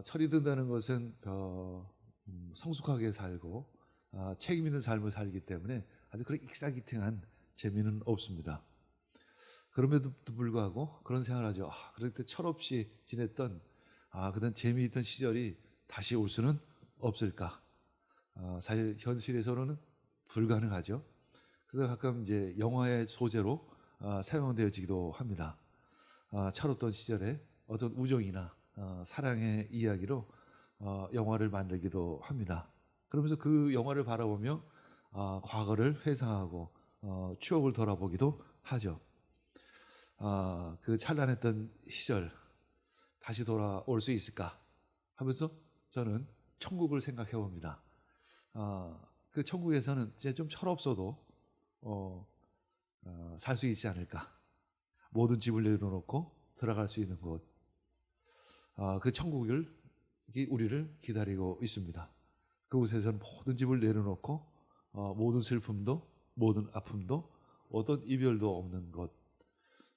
아, 철이 든다는 것은 어, 음, 성숙하게 살고 아, 책임 있는 삶을 살기 때문에 아주 그런 익사기팅한 재미는 없습니다. 그럼에도 불구하고 그런 생각을 하죠. 아, 그럴 때 철없이 지냈던 아, 그런 재미있던 시절이 다시 올 수는 없을까? 아, 사실 현실에서는 불가능하죠. 그래서 가끔 이제 영화의 소재로 아, 사용되어지기도 합니다. 아, 철없던 시절에 어떤 우정이나 어, 사랑의 이야기로 어, 영화를 만들기도 합니다. 그러면서 그 영화를 바라보며 아, 과거를 회상하고 어, 추억을 돌아보기도 하죠. 아, 그 찬란했던 시절 다시 돌아올 수 있을까 하면서 저는 천국을 생각해 봅니다. 아, 그 천국에서는 이제 좀 철없어도 어, 살 수 있지 않을까. 모든 집을 내려놓고 들어갈 수 있는 곳. 아, 그 천국을 우리를 기다리고 있습니다. 그곳에서는 모든 집을 내려놓고 어, 모든 슬픔도 모든 아픔도 어떤 이별도 없는 것,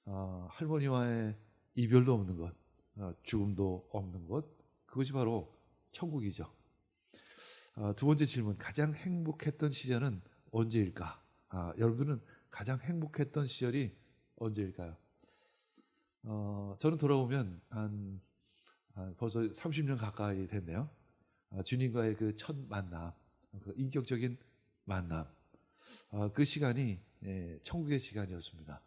어, 할머니와의 이별도 없는 것, 어, 죽음도 없는 것, 그것이 바로 천국이죠. 어, 두 번째 질문, 가장 행복했던 시절은 언제일까? 아, 여러분은 가장 행복했던 시절이 언제일까요? 어, 저는 돌아보면 한, 한 벌써 30년 가까이 됐네요. 아, 주님과의 그 첫 만남, 그 인격적인 만남, 아, 그 시간이 예, 천국의 시간이었습니다.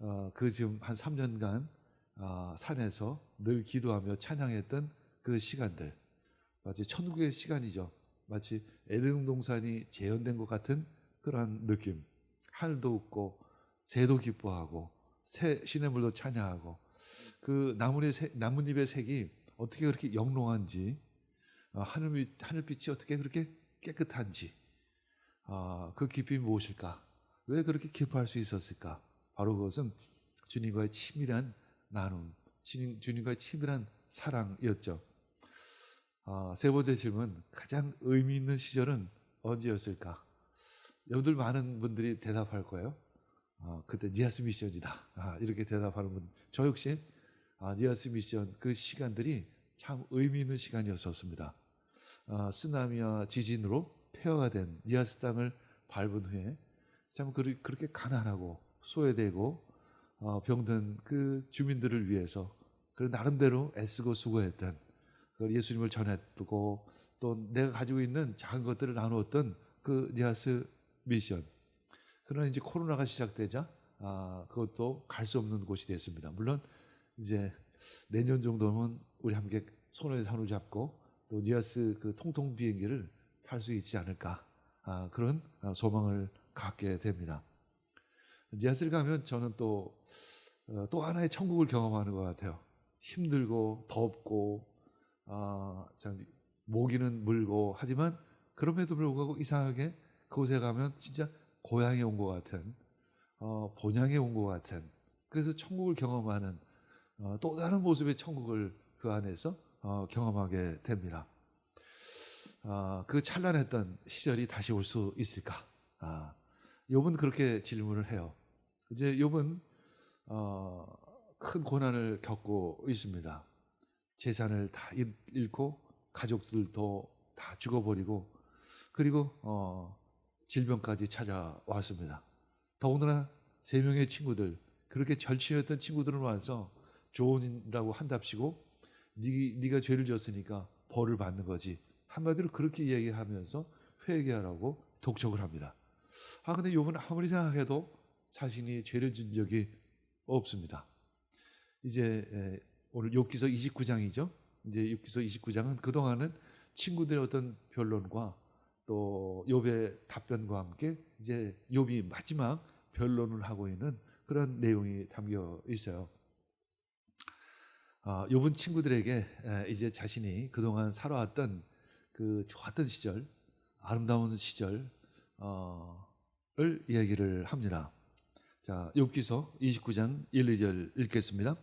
어, 그 지금 한 3년간 아, 산에서 늘 기도하며 찬양했던 그 시간들, 마치 천국의 시간이죠. 마치 에덴 동산이 재현된 것 같은 그런 느낌. 하늘도 웃고 새도 기뻐하고 새 시냇물도 찬양하고 그 나뭇잎의, 색, 나뭇잎의 색이 어떻게 그렇게 영롱한지 어, 하늘빛, 하늘빛이 어떻게 그렇게 깨끗한지 아, 그 깊이 무엇일까? 왜 그렇게 기뻐할 수 있었을까? 바로 그것은 주님과의 치밀한 나눔, 주님, 주님과의 치밀한 사랑이었죠. 아, 세 번째 질문, 가장 의미 있는 시절은 언제였을까? 여러분들 많은 분들이 대답할 거예요. 아, 그때 니아스 미션이다. 아, 이렇게 대답하는 분. 저 역시 아, 니아스 미션 그 시간들이 참 의미 있는 시간이었었습니다. 아, 쓰나미와 지진으로 폐허가 된 니아스 땅을 밟은 후에 참 그렇게 가난하고 소외되고 어, 병든 그 주민들을 위해서 그 나름대로 애쓰고 수고했던 그 예수님을 전했고 또 내가 가지고 있는 작은 것들을 나누었던 그 니아스 미션. 그러나 이제 코로나가 시작되자 아, 그것도 갈 수 없는 곳이 됐습니다. 물론 이제 내년 정도면 우리 함께 손을 손을 잡고 또 니아스 그 통통 비행기를 탈 수 있지 않을까 아, 그런 소망을 갖게 됩니다. 니아스를 가면 저는 또, 어, 또 하나의 천국을 경험하는 것 같아요. 힘들고 덥고 아, 참 모기는 물고 하지만 그럼에도 불구하고 이상하게 그곳에 가면 진짜 고향에 온 것 같은 어, 본향에 온 것 같은 그래서 천국을 경험하는 어, 또 다른 모습의 천국을 그 안에서 어, 경험하게 됩니다. 아, 그 찬란했던 시절이 다시 올 수 있을까? 아, 욥은 그렇게 질문을 해요. 이제 욥은 어, 큰 고난을 겪고 있습니다. 재산을 다 잃고 가족들도 다 죽어버리고 그리고 어, 질병까지 찾아왔습니다. 더군다나 세 명의 친구들 그렇게 절친했던 친구들은 와서 조언이라고 한답시고 네, 네가 죄를 졌으니까 벌을 받는 거지 한마디로 그렇게 얘기하면서 회개하라고 독촉을 합니다. 아 근데 요번 아무리 생각해도 자신이 죄를 진 적이 없습니다. 이제 오늘 욥기서 29장이죠. 이제 욥기서 29장은 그동안은 친구들의 어떤 변론과 또 욥의 답변과 함께 이제 욥이 마지막 변론을 하고 있는 그런 내용이 담겨 있어요. 아, 욥은 친구들에게 이제 자신이 그동안 살아왔던 그 좋았던 시절, 아름다운 시절을 이야기를 합니다. 자, 욥기서 29장 1, 2절 읽겠습니다.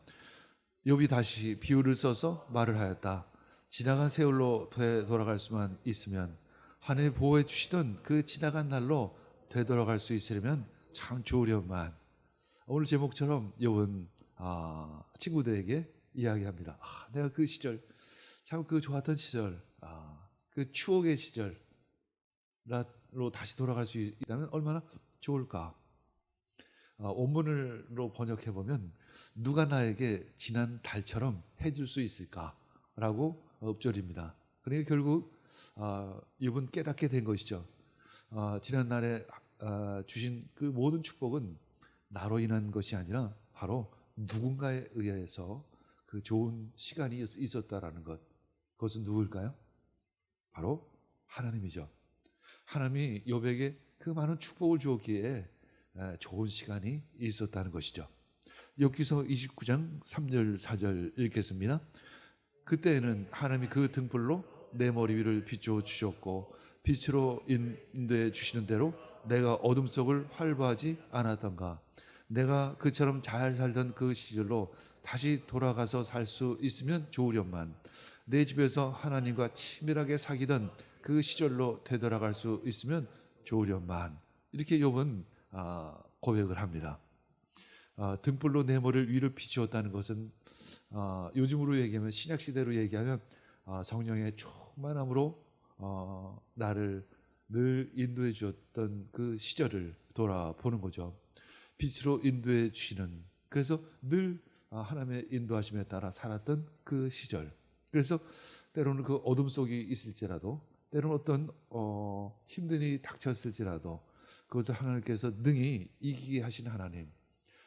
욥이 다시 비유를 써서 말을 하였다. 지나간 세월로 되돌아갈 수만 있으면 하늘 보호해 주시던 그 지나간 날로 되돌아갈 수 있으려면 참 좋으련만. 오늘 제목처럼 욥은 아, 친구들에게 이야기합니다. 아, 내가 그 시절 참 그 좋았던 시절, 아, 그 추억의 시절로 다시 돌아갈 수 있다면 얼마나 좋을까. 아, 원문으로 번역해 보면 누가 나에게 지난 달처럼 해줄 수 있을까라고 읊조립니다. 그러니까 결국 아, 이분 깨닫게 된 것이죠. 아, 지난 날에 아, 주신 그 모든 축복은 나로 인한 것이 아니라 바로 누군가에 의해서 그 좋은 시간이 있- 있었다라는 것. 그것은 누구일까요? 바로 하나님이죠. 하나님이 요백에 그 많은 축복을 주었기에 에, 좋은 시간이 있었다는 것이죠. 욥기서 29장 3절 4절 읽겠습니다. 그때에는 하나님이 그 등불로 내 머리 위를 비추어 주셨고 빛으로 인도해 주시는 대로 내가 어둠 속을 활보하지 않았던가. 내가 그처럼 잘 살던 그 시절로 다시 돌아가서 살 수 있으면 좋으련만. 내 집에서 하나님과 친밀하게 사귀던 그 시절로 되돌아갈 수 있으면 좋으련만. 이렇게 욥은 아, 고백을 합니다. 아, 등불로 내 머리를 위로 비추었다는 것은 아, 요즘으로 얘기하면 신약 시대로 얘기하면 아, 성령의 충만함으로 어, 나를 늘 인도해 주었던 그 시절을 돌아보는 거죠. 빛으로 인도해 주시는 그래서 늘 아, 하나님의 인도하심에 따라 살았던 그 시절. 그래서 때로는 그 어둠 속에 있을지라도 때로는 어떤 어, 힘든 일이 닥쳤을지라도 그것을 하나님께서 능히 이기게 하신 하나님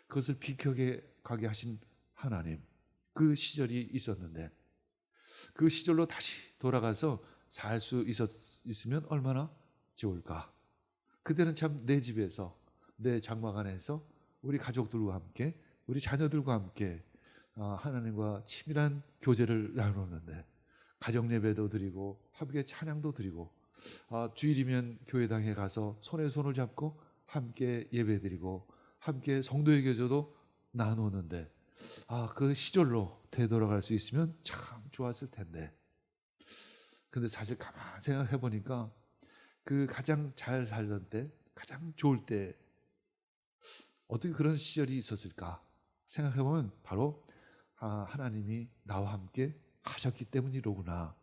그것을 비켜게 가게 하신 하나님 그 시절이 있었는데 그 시절로 다시 돌아가서 살 수 있었으면 얼마나 좋을까. 그때는 참 내 집에서 내 장막 안에서 우리 가족들과 함께 우리 자녀들과 함께 아, 하나님과 치밀한 교제를 나누었는데 가정 예배도 드리고 함께 찬양도 드리고 아, 주일이면 교회당에 가서 손에 손을 잡고 함께 예배드리고 함께 성도의 교제도 나누었는데 아, 그 시절로 되돌아갈 수 있으면 참 좋았을 텐데. 근데 사실 가만 생각해 보니까 그 가장 잘 살던 때, 가장 좋을 때 어떻게 그런 시절이 있었을까 생각해 보면 바로 아, 하나님이 나와 함께 하셨기 때문이로구나.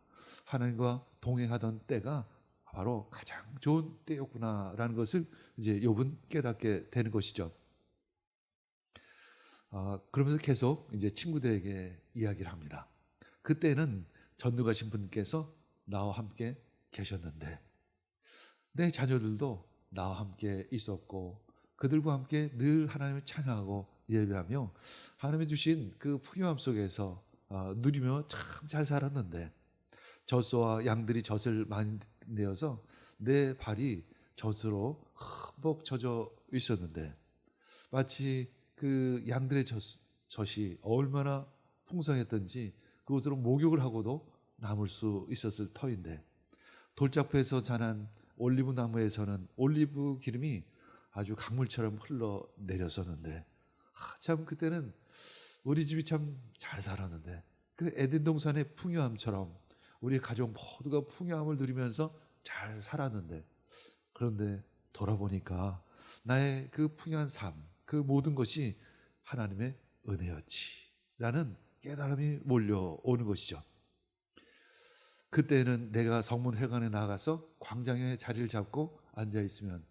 하나님과 동행하던 때가 바로 가장 좋은 때였구나라는 것을 이제 욥은 깨닫게 되는 것이죠. 아, 그러면서 계속 이제 친구들에게 이야기를 합니다. 그때는 전도가신 분께서 나와 함께 계셨는데 내 자녀들도 나와 함께 있었고 그들과 함께 늘 하나님을 찬양하고 예배하며 하나님이 주신 그 풍요함 속에서 아, 누리며 참 잘 살았는데 젖소와 양들이 젖을 많이 내어서 내 발이 젖으로 흠뻑 젖어 있었는데 마치 그 양들의 젖, 젖이 얼마나 풍성했던지 그것으로 목욕을 하고도 남을 수 있었을 터인데 돌짝부에서 자란 올리브 나무에서는 올리브 기름이 아주 강물처럼 흘러 내렸었는데 아, 참 그때는 우리 집이 참 잘 살았는데 그 에덴 동산의 풍요함처럼 우리 가족 모두가 풍요함을 누리면서 잘 살았는데 그런데 돌아보니까 나의 그 풍요한 삶, 그 모든 것이 하나님의 은혜였지라는 깨달음이 몰려오는 것이죠. 그때는 내가 성문회관에 나가서 광장에 자리를 잡고 앉아 있으면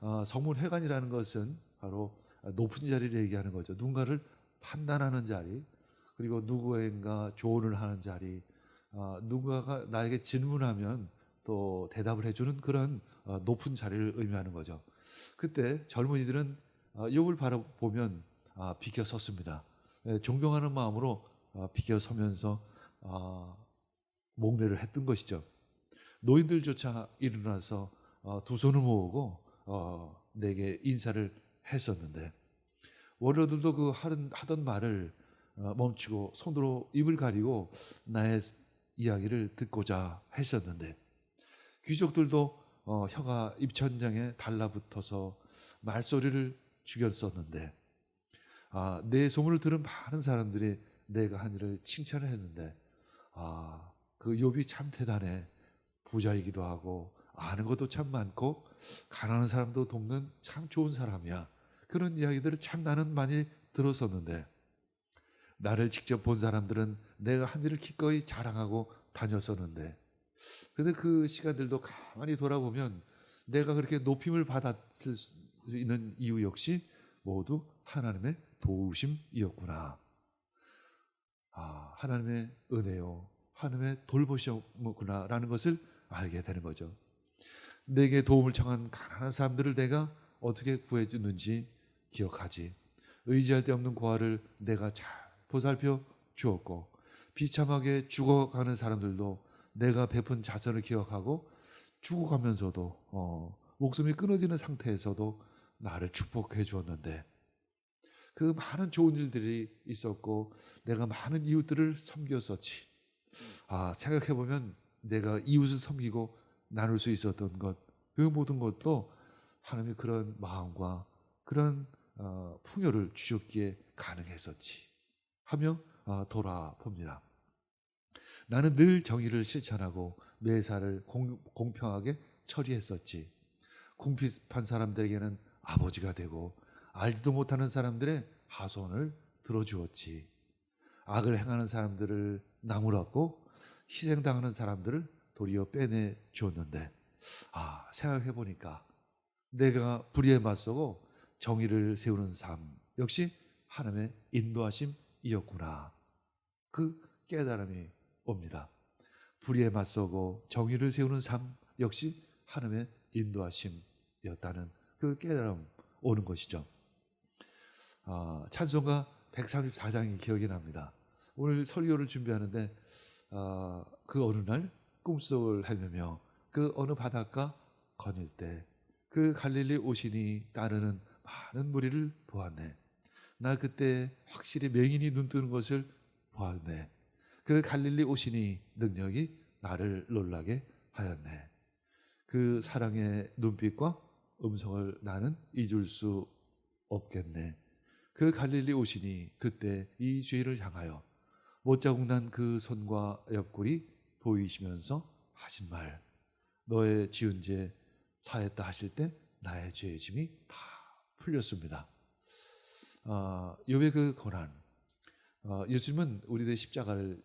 어, 성문회관이라는 것은 바로 높은 자리를 얘기하는 거죠. 누군가를 판단하는 자리, 그리고 누구인가 조언을 하는 자리, 어, 누군가가 나에게 질문하면 또 대답을 해주는 그런 어, 높은 자리를 의미하는 거죠. 그때 젊은이들은 어, 욥을 바라보면 아, 비켜섰습니다. 예, 존경하는 마음으로 아, 비켜서면서 아, 목례를 했던 것이죠. 노인들조차 일어나서 어, 두 손을 모으고 어, 내게 인사를 했었는데 워러들도 그 하던, 하던 말을 어, 멈추고 손으로 입을 가리고 나의 이야기를 듣고자 했었는데 귀족들도 어, 혀가 입천장에 달라붙어서 말소리를 죽였었는데 아, 내 소문을 들은 많은 사람들이 내가 한 일을 칭찬을 했는데 아, 그 욥이 참 대단해. 부자이기도 하고 아는 것도 참 많고 가난한 사람도 돕는 참 좋은 사람이야. 그런 이야기들을 참 나는 많이 들었었는데 나를 직접 본 사람들은 내가 한 일을 기꺼이 자랑하고 다녔었는데 근데 그 시간들도 가만히 돌아보면 내가 그렇게 높임을 받았을 수 있는 이유 역시 모두 하나님의 도우심이었구나. 아, 하나님의 은혜요. 하나님의 돌보셨구나라는 것을 알게 되는 거죠. 내게 도움을 청한 가난한 사람들을 내가 어떻게 구해주는지 기억하지. 의지할 데 없는 고아를 내가 잘 보살펴 주었고 비참하게 죽어가는 사람들도 내가 베푼 자선을 기억하고 죽어가면서도 어, 목숨이 끊어지는 상태에서도 나를 축복해 주었는데 그 많은 좋은 일들이 있었고 내가 많은 이웃들을 섬겼었지. 아 생각해 보면 내가 이웃을 섬기고 나눌 수 있었던 것, 그 모든 것도 하나님의 그런 마음과 그런 어, 풍요를 주셨기에 가능했었지. 하며 어, 돌아봅니다. 나는 늘 정의를 실천하고 매사를 공, 공평하게 처리했었지. 궁핍한 사람들에게는 아버지가 되고 알지도 못하는 사람들의 하손을 들어주었지. 악을 행하는 사람들을 나무랐고 희생당하는 사람들을 도리어 빼내 주었는데 아 생각해 보니까 내가 불의에 맞서고 정의를 세우는 삶 역시 하나님의 인도하심이었구나 그 깨달음이 옵니다. 불의에 맞서고 정의를 세우는 삶 역시 하나님의 인도하심이었다는 그 깨달음 오는 것이죠. 아, 찬송가 134장이 기억이 납니다. 오늘 설교를 준비하는데 아, 그 어느 날 꿈속을 헤매며 그 어느 바닷가 거닐 때 그 갈릴리 오신이 따르는 많은 무리를 보았네. 나 그때 확실히 맹인이 눈 뜨는 것을 보았네. 그 갈릴리 오신이 능력이 나를 놀라게 하였네. 그 사랑의 눈빛과 음성을 나는 잊을 수 없겠네. 그 갈릴리 오신이 그때 이 죄를 향하여 못 자국 난 그 손과 옆구리 보이시면서 하신 말 너의 지은 죄 사했다 하실 때 나의 죄의 짐이 다 풀렸습니다. 어, 욥의 그 고난 어, 요즘은 우리들의 십자가를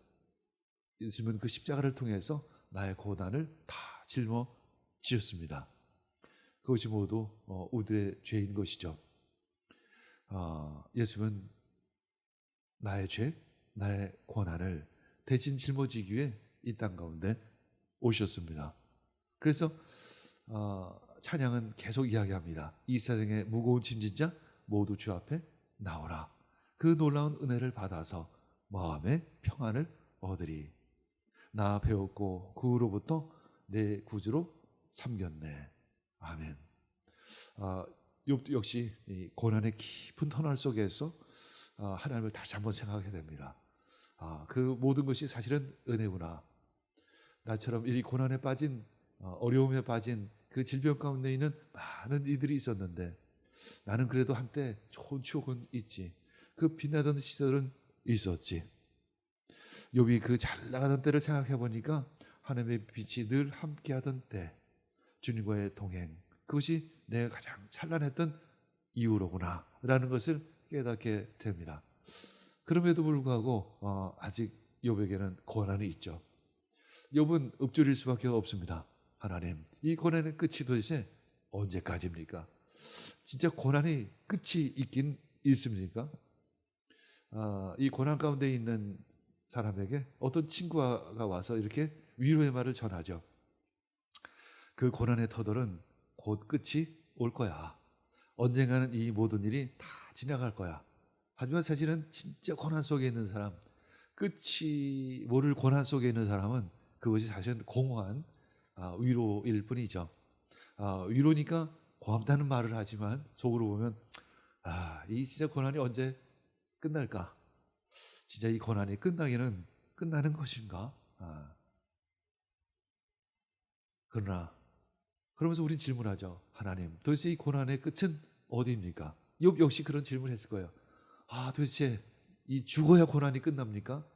요즘은 그 십자가를 통해서 나의 고난을 다 짊어 지었습니다. 그것이 모두 어, 우리의 죄인 것이죠. 어, 예수님은 나의 죄, 나의 고난을 대신 짊어지기 위해 이 땅 가운데 오셨습니다. 그래서 어, 찬양은 계속 이야기합니다. 이 세상의 무거운 짐진 자 모두 주 앞에 나오라. 그 놀라운 은혜를 받아서 마음의 평안을 얻으리. 나 배웠고 그 후로부터 내 구주로 삼겼네. 아멘. 아, 욥 역시 이 고난의 깊은 터널 속에서 아, 하나님을 다시 한번 생각하게 됩니다. 아, 그 모든 것이 사실은 은혜구나. 나처럼 이 고난에 빠진 어, 어려움에 빠진 그 질병 가운데 있는 많은 이들이 있었는데 나는 그래도 한때 좋은 추억은 있지. 그 빛나던 시절은 있었지. 욥이 그 잘 나가던 때를 생각해 보니까 하나님의 빛이 늘 함께하던 때, 주님과의 동행, 그것이 내가 가장 찬란했던 이유로구나라는 것을 깨닫게 됩니다. 그럼에도 불구하고 어, 아직 욥에게는 고난이 있죠. 욥은 읊조릴 수밖에 없습니다. 하나님, 이 고난의 끝이 도대체 언제까지입니까? 진짜 고난이 끝이 있긴 있습니까? 아, 이 고난 가운데 있는 사람에게 어떤 친구가 와서 이렇게 위로의 말을 전하죠. 그 고난의 터널은 곧 끝이 올 거야. 언젠가는 이 모든 일이 다 지나갈 거야. 하지만 사실은 진짜 고난 속에 있는 사람, 끝이 모를 고난 속에 있는 사람은 그것이 사실은 공허한 아, 위로일 뿐이죠. 아, 위로니까 고맙다는 말을 하지만 속으로 보면 아, 이 진짜 고난이 언제 끝날까? 진짜 이 고난이 끝나기는 끝나는 것인가? 아. 그러나 그러면서 우린 질문하죠. 하나님, 도대체 이 고난의 끝은 어디입니까? 욥 역시 그런 질문했을 거예요. 아, 도대체 이 죽어야 고난이 끝납니까?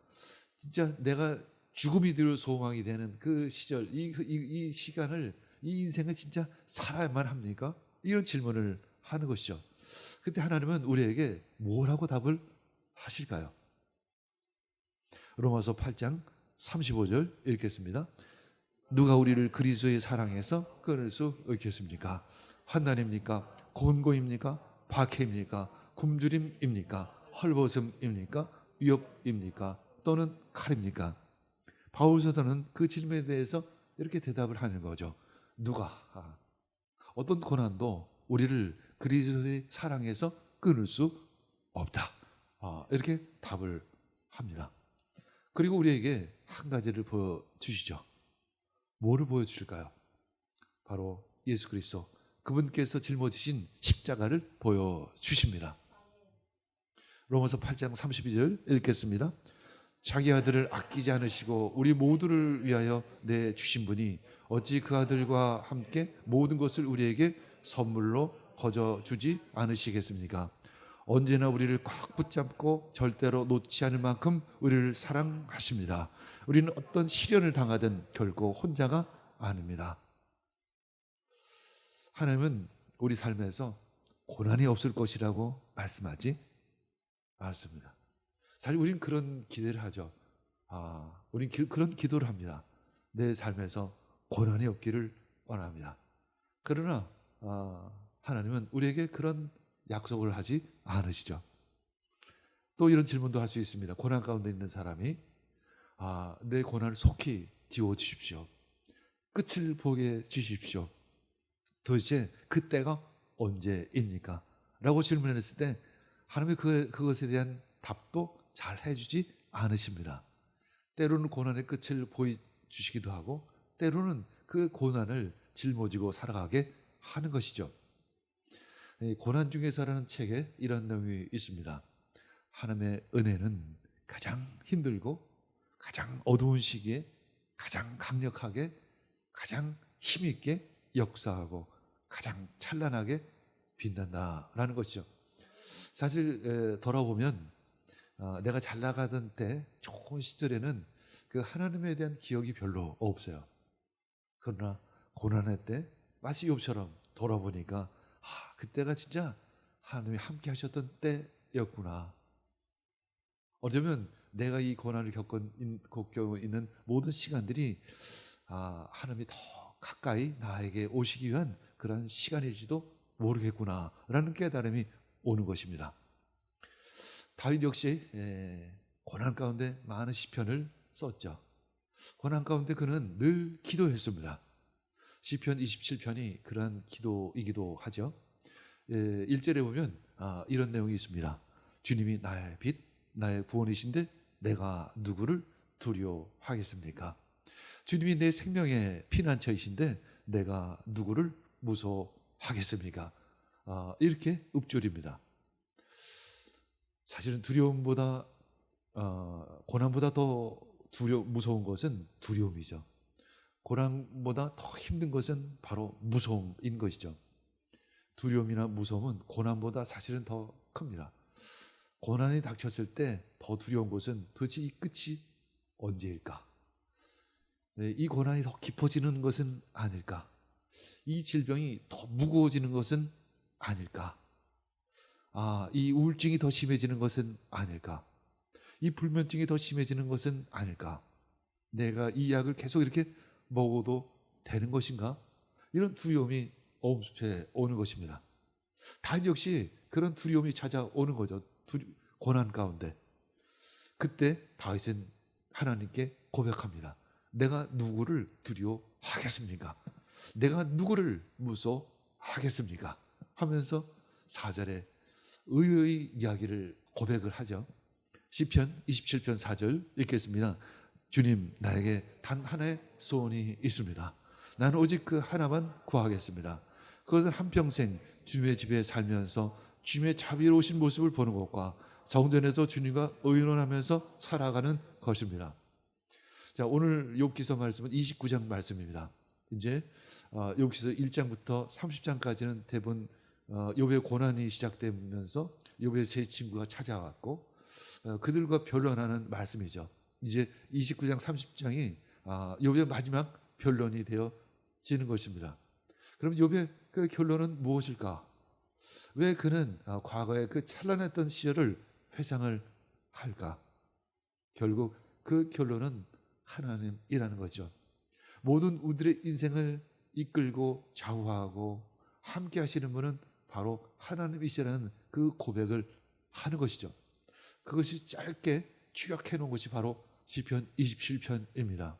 진짜 내가 죽음이 되려 소망이 되는 그 시절, 이, 이, 이 시간을, 이 인생을 진짜 살아야만 합니까? 이런 질문을 하는 것이죠. 그때 하나님은 우리에게 뭐라고 답을 하실까요? 로마서 8장 35절 읽겠습니다. 누가 우리를 그리스도의 사랑해서 끊을 수 있겠습니까? 환난입니까? 곤고입니까? 박해입니까? 굶주림입니까? 헐벗음입니까? 위협입니까? 또는 칼입니까? 바울 사도는 그 질문에 대해서 이렇게 대답을 하는 거죠. 누가 아, 어떤 고난도 우리를 그리스도의 사랑에서 끊을 수 없다. 아, 이렇게 답을 합니다. 그리고 우리에게 한 가지를 보여주시죠. 뭐를 보여주실까요? 바로 예수 그리스도 그분께서 짊어지신 십자가를 보여주십니다. 로마서 8장 32절 읽겠습니다. 자기 아들을 아끼지 않으시고 우리 모두를 위하여 내 주신 분이 어찌 그 아들과 함께 모든 것을 우리에게 선물로 거저 주지 않으시겠습니까? 언제나 우리를 꽉 붙잡고 절대로 놓지 않을 만큼 우리를 사랑하십니다. 우리는 어떤 시련을 당하든 결코 혼자가 아닙니다. 하나님은 우리 삶에서 고난이 없을 것이라고 말씀하지 않습니다. 사실 우리는 그런 기대를 하죠. 아, 우리는 기- 그런 기도를 합니다. 내 삶에서 고난이 없기를 원합니다. 그러나 아, 하나님은 우리에게 그런 약속을 하지 않으시죠. 또 이런 질문도 할 수 있습니다. 고난 가운데 있는 사람이 아, 내 고난을 속히 지워 주십시오. 끝을 보게 주십시오. 도대체 그때가 언제입니까? 라고 질문했을 때 하나님이 그, 그것에 대한 답도 잘 해주지 않으십니다. 때로는 고난의 끝을 보여주시기도 하고 때로는 그 고난을 짊어지고 살아가게 하는 것이죠. 이 고난 중에서라는 책에 이런 내용이 있습니다. 하나님의 은혜는 가장 힘들고 가장 어두운 시기에 가장 강력하게 가장 힘있게 역사하고 가장 찬란하게 빛난다라는 것이죠. 사실 에, 돌아보면 어, 내가 잘 나가던 때 좋은 시절에는 그 하나님에 대한 기억이 별로 없어요. 그러나 고난의 때 마치 욥처럼 돌아보니까 아, 그때가 진짜 하나님이 함께 하셨던 때였구나. 어쩌면 내가 이 고난을 겪은 겪고 있는 모든 시간들이 아, 하나님이 더 가까이 나에게 오시기 위한 그런 시간일지도 모르겠구나라는 깨달음이 오는 것입니다. 다윗 역시 에, 고난 가운데 많은 시편을 썼죠. 고난 가운데 그는 늘 기도했습니다. 시편 27편이 그러한 기도이기도 하죠. 예, 1절에 보면 아, 이런 내용이 있습니다. 주님이 나의 빛, 나의 구원이신데 내가 누구를 두려워하겠습니까? 주님이 내 생명의 피난처이신데 내가 누구를 무서워하겠습니까? 아, 이렇게 읊조립니다. 사실은 두려움보다 어, 고난보다 더 두려 무서운 것은 두려움이죠. 고난보다 더 힘든 것은 바로 무서움인 것이죠. 두려움이나 무서움은 고난보다 사실은 더 큽니다. 고난이 닥쳤을 때 더 두려운 것은 도대체 이 끝이 언제일까? 네, 이 고난이 더 깊어지는 것은 아닐까? 이 질병이 더 무거워지는 것은 아닐까? 아, 이 우울증이 더 심해지는 것은 아닐까? 이 불면증이 더 심해지는 것은 아닐까? 내가 이 약을 계속 이렇게 먹어도 되는 것인가? 이런 두려움이 엄습해 오는 것입니다. 다윗 역시 그런 두려움이 찾아오는 거죠. 고난 가운데. 그때 다윗은 하나님께 고백합니다. 내가 누구를 두려워하겠습니까? 내가 누구를 무서워하겠습니까? 하면서 사절에 의의 이야기를 고백을 하죠. 시편 27편 4절 읽겠습니다. 주님 나에게 단 하나의 소원이 있습니다. 나는 오직 그 하나만 구하겠습니다. 그것은 한평생 주님의 집에 살면서 주님의 자비로우신 모습을 보는 것과 정전에서 주님과 의논하면서 살아가는 것입니다. 자, 오늘 욥기서 말씀은 29장 말씀입니다. 이제 어, 욥기서 1장부터 30장까지는 대부분 어, 욥의 고난이 시작되면서 욥의 세 친구가 찾아왔고 어, 그들과 변론하는 말씀이죠. 이제 29장 30장이 아, 욥의 마지막 변론이 되어지는 것입니다. 그럼 욥의 그 결론은 무엇일까? 왜 그는 아, 과거에 그 찬란했던 시절을 회상을 할까? 결국 그 결론은 하나님이라는 거죠. 모든 우리들의 인생을 이끌고 좌우하고 함께 하시는 분은 바로 하나님이시라는 그 고백을 하는 것이죠. 그것이 짧게 추격해 놓은 것이 바로 시편 27편입니다.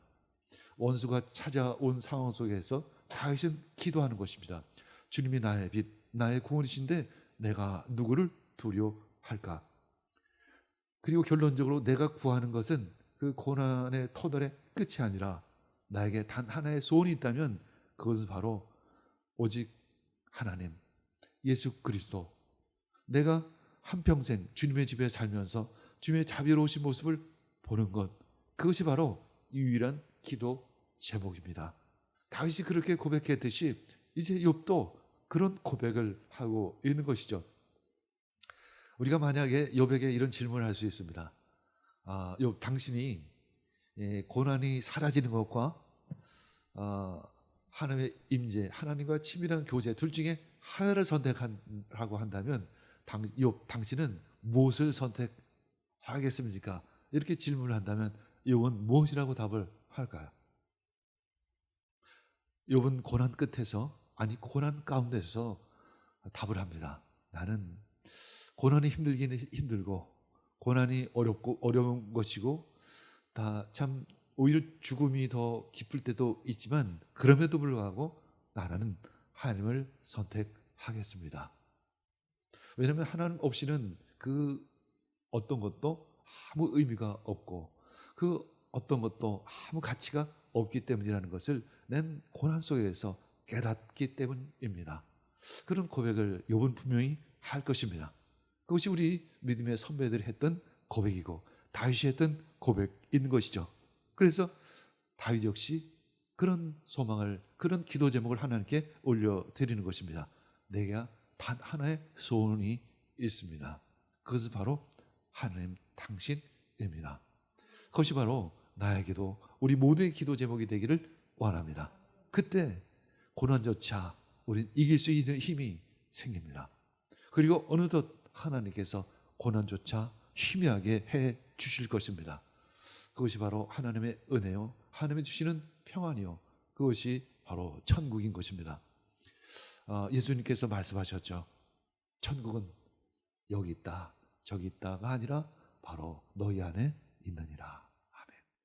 원수가 찾아온 상황 속에서 다윗은 기도하는 것입니다. 주님이 나의 빛, 나의 구원이신데 내가 누구를 두려워할까? 그리고 결론적으로 내가 구하는 것은 그 고난의 터널의 끝이 아니라 나에게 단 하나의 소원이 있다면 그것은 바로 오직 하나님, 예수 그리스도. 내가 한평생 주님의 집에 살면서 주님의 자비로우신 모습을 보는 것. 그것이 바로 유일한 기도 제목입니다. 다윗이 그렇게 고백했듯이 이제 욥도 그런 고백을 하고 있는 것이죠. 우리가 만약에 욥에게 이런 질문을 할 수 있습니다. 아, 욥 당신이 예, 고난이 사라지는 것과 아, 하나님의 임재, 하나님과 친밀한 교제 둘 중에 하나를 선택하라고 한다면 당, 욥 당신은 무엇을 선택하겠습니까? 이렇게 질문을 한다면 욥은 무엇이라고 답을 할까요? 욥은 고난 끝에서 아니 고난 가운데서 답을 합니다. 나는 고난이 힘들기는 힘들고 고난이 어렵고 어려운 것이고 다 참 오히려 죽음이 더 기쁠 때도 있지만 그럼에도 불구하고 나는 하나님을 선택하겠습니다. 왜냐하면 하나님 없이는 그 어떤 것도 아무 의미가 없고 그 어떤 것도 아무 가치가 없기 때문이라는 것을 낸 고난 속에서 깨닫기 때문입니다. 그런 고백을 욥은 분명히 할 것입니다. 그것이 우리 믿음의 선배들이 했던 고백이고 다윗이 했던 고백인 것이죠. 그래서 다윗 역시 그런 소망을 그런 기도 제목을 하나님께 올려 드리는 것입니다. 내가 단 하나의 소원이 있습니다. 그것은 바로 하나님 당신입니다. 그것이 바로 나에게도 우리 모두의 기도 제목이 되기를 원합니다. 그때 고난조차 우린 이길 수 있는 힘이 생깁니다. 그리고 어느덧 하나님께서 고난조차 희미하게 해 주실 것입니다. 그것이 바로 하나님의 은혜요. 하나님이 주시는 평안이요. 그것이 바로 천국인 것입니다. 어, 예수님께서 말씀하셨죠. 천국은 여기 있다, 저기 있다가 아니라 바로 너희 안에 있느니라.